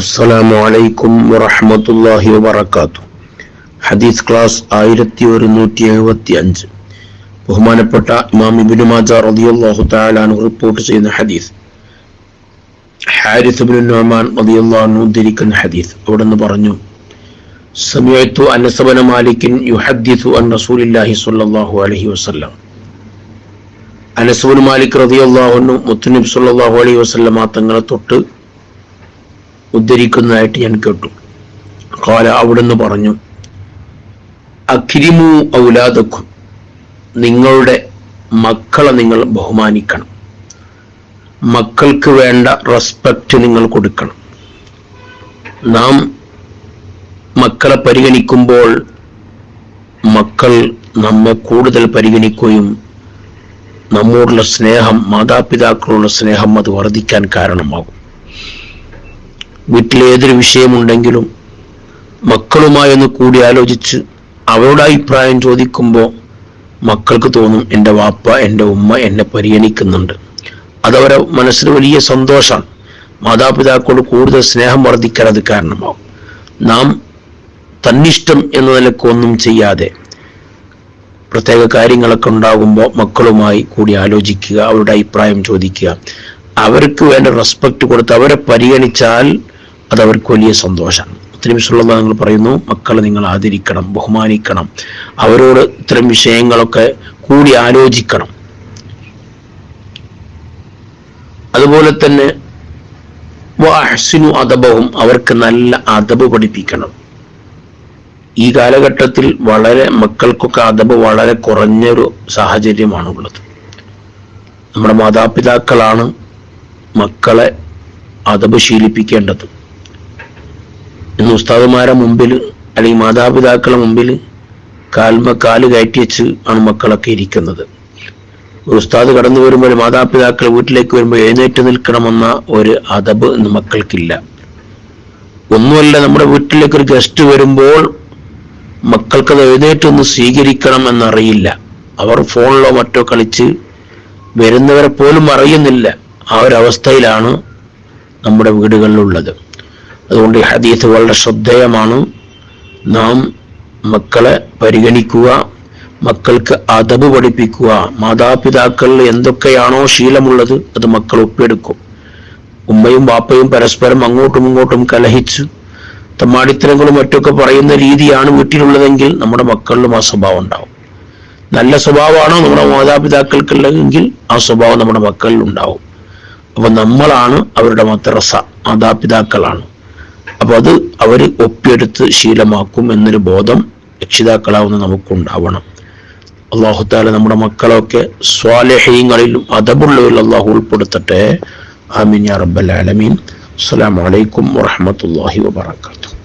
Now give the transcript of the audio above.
അസ്സലാമു അലൈക്കും വറഹമത്തല്ലാഹി വബർക്കാത്തു ഹദീസ് ക്ലാസ് ആയിരത്തി ഒരുന്നൂറ്റി എഴുപത്തി അഞ്ച് ബഹുമാനപ്പെട്ട ഇമാം ഇബ്നു മാജ റളിയല്ലാഹു താലാണ് റിപ്പോർട്ട് ചെയ്യുന്ന ഹദീസ്. ഹാരിസ് ഇബ്നു നൊമാൻ റളിയല്ലാഹു അൻഹു ഉദ്ധരിക്കുന്ന ഹദീസ്. അവിടെ നിന്ന് പറഞ്ഞു സമയത്തു അനസബന മാലിക്കിൻ യുഹദ്ദിസു അൻ റസൂലില്ലാഹി സ്വല്ലല്ലാഹു അലൈഹി വസല്ലം. അനസ് ഇബ്നു മാലിക് റളിയല്ലാഹു അൻഹു മുത്തുനബി സ്വല്ലല്ലാഹു അലൈഹി വസല്ലമ തങ്ങളെ തൊട്ട് ഉദ്ധരിക്കുന്നതായിട്ട് ഞാൻ കേട്ടു. കാല അവിടുന്ന് പറഞ്ഞു അഖിരിമു ഔലാദക്കും നിങ്ങളുടെ മക്കളെ നിങ്ങൾ ബഹുമാനിക്കണം. മക്കൾക്ക് വേണ്ട റെസ്പെക്റ്റ് നിങ്ങൾ കൊടുക്കണം. നാം മക്കളെ പരിഗണിക്കുമ്പോൾ മക്കൾ നമ്മെ കൂടുതൽ പരിഗണിക്കുകയും നമ്മോടുള്ള സ്നേഹം മാതാപിതാക്കളുള്ള സ്നേഹം അത് വർദ്ധിക്കാൻ കാരണമാകും. വീട്ടിൽ ഏതൊരു വിഷയമുണ്ടെങ്കിലും മക്കളുമായി ഒന്ന് കൂടി ആലോചിച്ച് അവരുടെ അഭിപ്രായം ചോദിക്കുമ്പോൾ മക്കൾക്ക് തോന്നും എന്റെ വാപ്പ എന്റെ ഉമ്മ എന്നെ പരിഗണിക്കുന്നുണ്ട്. അതവരെ മനസ്സിൽ വലിയ സന്തോഷമാണ് മാതാപിതാക്കളോട് കൂടുതൽ സ്നേഹം വർദ്ധിക്കാൻ അത് കാരണമാകും നാം തന്നിഷ്ടം എന്ന നിലയ്ക്ക് ഒന്നും ചെയ്യാതെ പ്രത്യേക കാര്യങ്ങളൊക്കെ ഉണ്ടാകുമ്പോൾ മക്കളുമായി കൂടി ആലോചിക്കുക അവരുടെ അഭിപ്രായം ചോദിക്കുക. അവർക്ക് വേണ്ട റെസ്പെക്ട് കൊടുത്ത് അവരെ പരിഗണിച്ചാൽ അത് അവർക്ക് വലിയ സന്തോഷമാണ് തിരുമിസുള്ള നിങ്ങൾ പറയുന്നു മക്കളെ നിങ്ങൾ ആദരിക്കണം ബഹുമാനിക്കണം. അവരോട് ഇത്തരം വിഷയങ്ങളൊക്കെ കൂടി ആലോചിക്കണം. അതുപോലെ തന്നെ വാഹ്സിനു അദബവും അവർക്ക് നല്ല അദബ് പഠിപ്പിക്കണം. ഈ കാലഘട്ടത്തിൽ വളരെ മക്കൾക്കൊക്കെ അദബ് വളരെ കുറഞ്ഞൊരു സാഹചര്യമാണ് ഉള്ളത് നമ്മുടെ മാതാപിതാക്കളാണ് മക്കളെ അദബ് ശീലിപ്പിക്കേണ്ടത്. ഇന്ന് ഉസ്താദുമാരെ മുമ്പിൽ അല്ലെങ്കിൽ മാതാപിതാക്കളെ മുമ്പിൽ കാൽമ കാൽ കയറ്റി വെച്ച് ആണ് മക്കളൊക്കെ ഇരിക്കുന്നത്. ഒരു ഉസ്താദ് കടന്നു വരുമ്പോൾ മാതാപിതാക്കൾ വീട്ടിലേക്ക് വരുമ്പോൾ എഴുന്നേറ്റ് നിൽക്കണമെന്ന ഒരു അദബ് ഇന്ന് മക്കൾക്കില്ല. ഒന്നുമല്ല നമ്മുടെ വീട്ടിലേക്ക് ഒരു ഗസ്റ്റ് വരുമ്പോൾ മക്കൾക്കത് എഴുന്നേറ്റൊന്ന് സ്വീകരിക്കണം എന്നറിയില്ല. അവർ ഫോണിലോ മറ്റോ കളിച്ച് വരുന്നവരെ പോലും അറിയുന്നില്ല ആ ഒരു അവസ്ഥയിലാണ് നമ്മുടെ വീടുകളിലുള്ളത്. അതുകൊണ്ട് ഈ ഹദീത്ത് വളരെ ശ്രദ്ധേയമാണ്. നാം മക്കളെ പരിഗണിക്കുക മക്കൾക്ക് അതബ് പഠിപ്പിക്കുക മാതാപിതാക്കളിൽ എന്തൊക്കെയാണോ ശീലമുള്ളത് അത് മക്കൾ ഒപ്പിയെടുക്കും. ഉമ്മയും ബാപ്പയും പരസ്പരം അങ്ങോട്ടും ഇങ്ങോട്ടും കലഹിച്ചു തമ്മാടിത്തരങ്ങളും മറ്റൊക്കെ പറയുന്ന രീതിയാണ് വീട്ടിലുള്ളതെങ്കിൽ നമ്മുടെ മക്കളിലും ആ സ്വഭാവം ഉണ്ടാവും. നല്ല സ്വഭാവമാണോ നമ്മുടെ മാതാപിതാക്കൾക്കുള്ളതെങ്കിൽ ആ സ്വഭാവം നമ്മുടെ മക്കളിൽ ഉണ്ടാവും. അപ്പൊ നമ്മളാണ് അവരുടെ മദ്രസ മാതാപിതാക്കളാണ്. അപ്പൊ അത് അവർ ഒപ്പിയെടുത്ത് ശീലമാക്കും എന്നൊരു ബോധം രക്ഷിതാക്കളാവുന്ന നമുക്കുണ്ടാവണം. അള്ളാഹുത്താല നമ്മുടെ മക്കളൊക്കെ സ്വാലഹീങ്ങളിലും അതബുള്ളവരിൽ അള്ളാഹു ഉൾപ്പെടുത്തട്ടെ. ആമീൻ യാ റബ്ബൽ ആലമീൻ. അസ്സലാമു അലൈക്കും വറഹ്മത്തുള്ളാഹി വബറകാതുഹു.